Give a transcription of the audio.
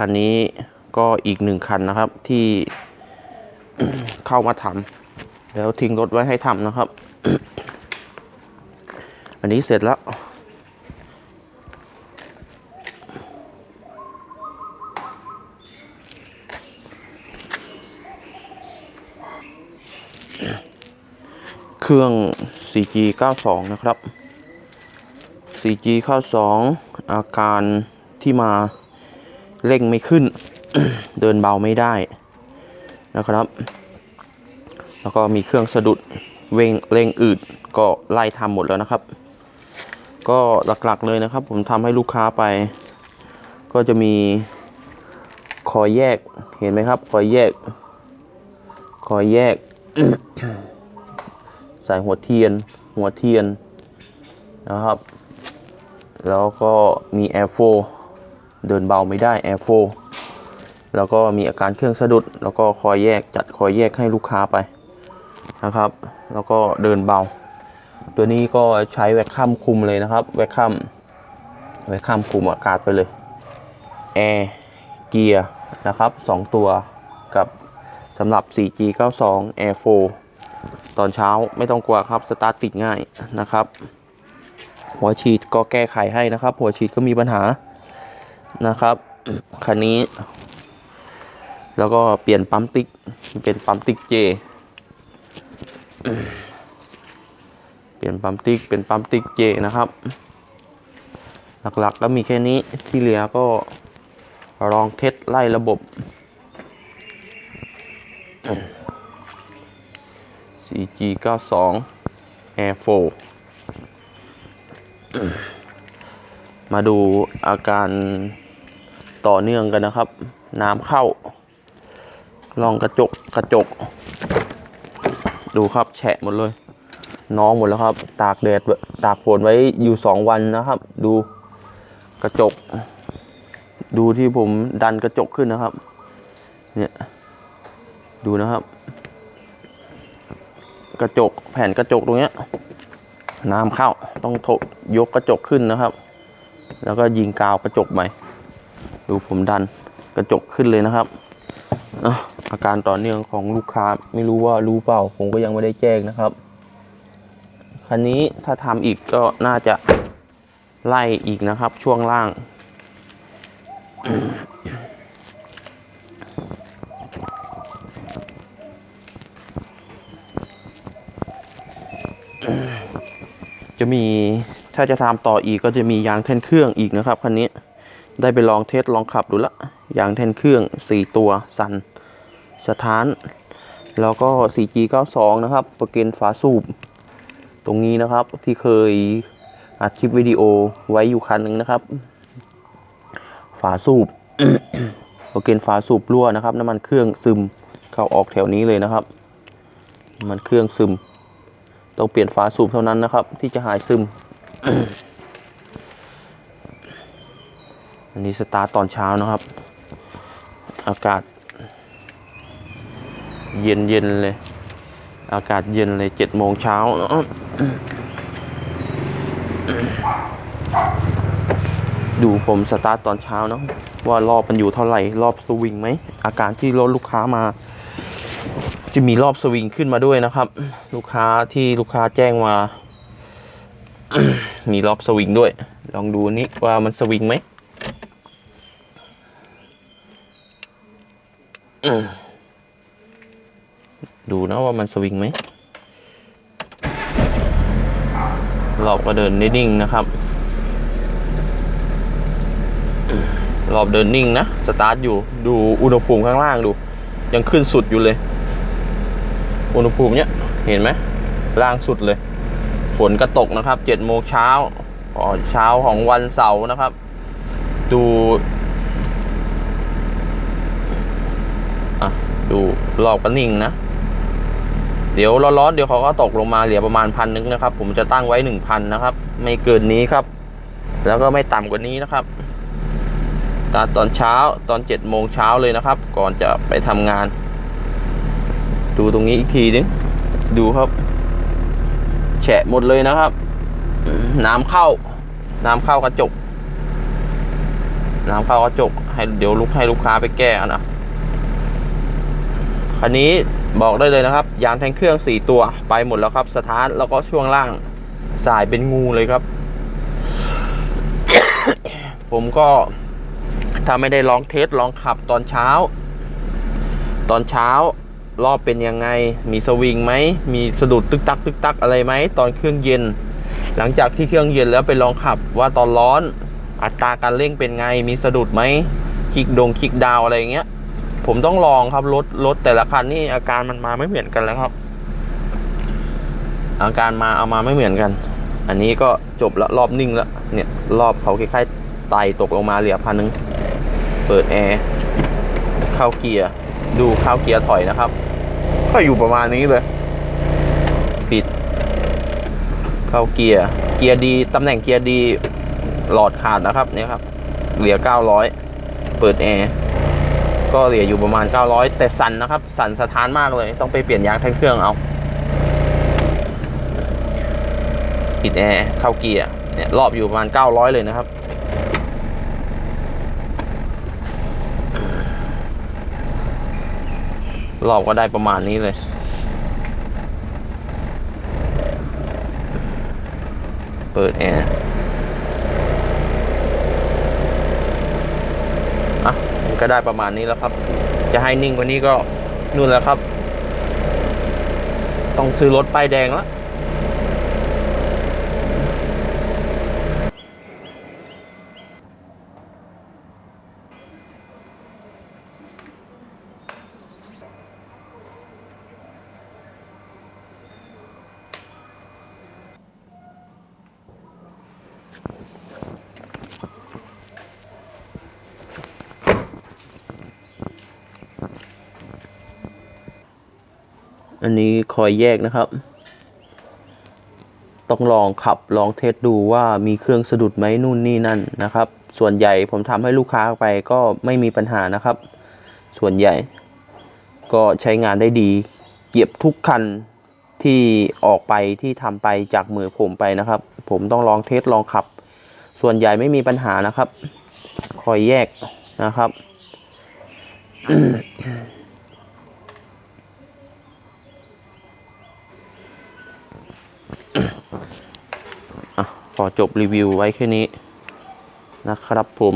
คันนี้ก็อีกหนึ่งคันนะครับที่เข้ามาทำแล้วทิ้งรถไว้ให้ทำนะครับ อันนี้เสร็จแล้วเครื่อง 4G 92 นะครับ 4G 92 อาการที่มา เร่งไม่ขึ้น เดินเบาไม่ได้นะครับ แล้วก็มีเครื่องสะดุดเวงเร่งอืดก็ไล่ทำหมดแล้วนะครับ ก็หลักๆเลยนะครับ ผมทำให้ลูกค้าไป ก็จะมีคอยแยกเห็นไหมครับ คอยแยก คอยแยกใส่หัวเทียน หัวเทียนนะครับ แล้วก็มีแอร์โฟ เดินเบาไม่ได้แอร์โฟแล้วก็มีอาการเครื่องสะดุด แล้วก็คอยแยกจัดคอยแยกให้ลูกค้าไปนะครับ แล้วก็เดินเบา ตัวนี้ก็ใช้แวคคัมคุมเลยนะครับ แวคคัมแวคคัมคุมอากาศไปเลย แอร์ เกียร์ นะครับสองตัวกับสำหรับ 4G 92 Air 4ตอนเช้าไม่ต้องกลัวครับ สตาร์ทติดง่ายนะครับ หัวฉีดก็แก้ไขให้นะครับ หัวฉีดก็มีปัญหา นะครับ คันนี้ แล้วก็เปลี่ยนปั๊มติ๊ก เป็นปั๊มติ๊กเจ เปลี่ยนปั๊มติ๊ก เป็นปั๊มติ๊กเจนะครับ หลักๆก็มีแค่นี้ ที่เหลือก็ลองเทสไล่ระบบ 4G 92 Air 4 มาดูอาการต่อเนื่องกันนะครับ น้ำเข้า ลองกระจกกระจก ดูครับแฉะหมดเลย น้องหมดแล้วครับ ตากแดดตากฝนไว้อยู่สองวันนะครับ ดูกระจก ดูที่ผมดันกระจกขึ้นนะครับ เนี่ย ดูนะครับ กระจกแผ่นกระจกตรงเนี้ยน้ำเข้าต้องโถยกกระจกขึ้นนะครับ แล้วก็ยิงกาวกระจกใหม่ ดูผมดันกระจกขึ้นเลยนะครับอาการต่อเนื่องของลูกค้าไม่รู้ว่ารู้เปล่า ผมก็ยังไม่ได้แจ้งนะครับ คันนี้ถ้าทำอีกก็น่าจะไล่อีกนะครับ ช่วงล่าง จะมี ถ้าจะทำต่ออีกก็จะมียางแท่นเครื่องอีกนะครับคันนี้ได้ไปลองเทสลองขับดูละยางแท่นเครื่อง 4 ตัวสันสถาน แล้วก็ 4G 92 นะครับปรเกนฝาสูบ ตรงนี้นะครับที่เคยอัดคลิปวิดีโอไว้อยู่คันหนึ่งนะครับ ฝาสูบปรเกนฝาสูบรั่วนะครับน้ำมันเครื่องซึมเข้าออกแถวนี้เลยนะครับน้ำมันเครื่องซึมต้องเปลี่ยนฝาสูบเท่านั้นนะครับ ที่จะหายซึม อันนี้สตาร์ตตอนเช้านะครับ อากาศ เย็นเย็นเลย อากาศเย็นเลยเจ็ดโมงเช้าเนอะดูผมสตาร์ตตอนเช้าเนาะว่ารอบมันอยู่เท่าไหร่รอบสวิงไหม อาการที่รถลูกค้ามา จะมีรอบสวิงขึ้นมาด้วยนะครับ ลูกค้าที่ลูกค้าแจ้งมา มีรอบสวิงด้วย ลองดูนี่ว่ามันสวิงไหมดูนะว่ามันสวิงไหมรอบก็เดินนิ่งนะครับ รอบเดินนิ่งนะ สตาร์ทอยู่ ดูอุณหภูมิข้างล่างดู ยังขึ้นสุดอยู่เลย อุณหภูมิเนี้ย เห็นไหมล่างสุดเลย ฝนก็ตกนะครับเจ็ดโมงเช้าอ๋อเช้าของวันเสาร์นะครับ ดูอะดูรอบก็นิ่งนะ เดี๋ยวร้อนๆเดี๋ยวเขาก็ตกลงมาเหลือประมาณพันนึงนะครับ ผมจะตั้งไว้หนึ่งพันนะครับ ไม่เกินนี้ครับ แล้วก็ไม่ต่ำกว่านี้นะครับตาตอนเช้าตอนเจ็ดโมงเช้าเลยนะครับ ก่อนจะไปทำงาน ดูตรงนี้อีกทีนึงดูครับ แฉะหมดเลยนะครับ น้ำเข้า น้ำเข้ากระจก น้ำเข้ากระจก ให้เดี๋ยวลุกให้ลูกค้าไปแก้นะคันนี้บอกได้เลยนะครับ ยางแทงเครื่อง 4 ตัวไปหมดแล้วครับ สถานแล้วก็ช่วงล่างสายเป็นงูเลยครับ ผมก็ถ้าไม่ได้ลองเทสลองขับตอนเช้า ตอนเช้า รอบเป็นยังไง มีสวิงไหม มีสะดุดตึกตักตึกตักอะไรไหม ตอนเครื่องเย็น หลังจากที่เครื่องเย็นแล้วไปลองขับว่าตอนร้อน อัตราการเร่งเป็นไง มีสะดุดไหมคลิกดงคลิกดาวอะไรเงี้ย ผมต้องลองครับรถรถแต่ละคันนี่อาการมันมาไม่เหมือนกันแล้วครับ อาการมาเอามาไม่เหมือนกัน อันนี้ก็จบแล้วรอบนิ่งแล้วเนี่ยรอบเขาคล้ายๆไตตกลงมาเหลือพันหนึ่งเปิดแอร์เข้าเกียร์ ดูเข้าเกียร์ถอยนะครับ ก็อยู่ประมาณนี้เลย ปิดเข้าเกียร์ เกียร์ดีตำแหน่งเกียร์ดีหลอดขาดนะครับเนี่ยครับ เหลือ 900 เปิดแอร์ก็เหลืออยู่ประมาณ 900 แต่สั่นนะครับ สั่นสะท้านมากเลย ต้องไปเปลี่ยนยางแทงเครื่องเอา ปิดแอร์เข้าเกียร์เนี่ยรอบอยู่ประมาณ 900 เลยนะครับ รอบก็ได้ประมาณนี้เลย เปิดแอร์อะก็ได้ประมาณนี้แล้วครับ จะให้นิ่งกว่านี้ก็นู่นแล้วครับ ต้องซื้อรถป้ายแดงแล้ว อันนี้คอยแยกนะครับ ต้องลองขับลองเทสดูว่ามีเครื่องสะดุดไหมนู่นนี่นั่นนะครับ ส่วนใหญ่ผมทำให้ลูกค้าไปก็ไม่มีปัญหานะครับ ส่วนใหญ่ ก็ใช้งานได้ดีเก็บทุกคันที่ออกไปที่ทำไปจากมือผมไปนะครับ ผมต้องลองเทสลองขับ ส่วนใหญ่ไม่มีปัญหานะครับ คอยแยกนะครับ ขอจบรีวิวไว้แค่นี้นะครับผม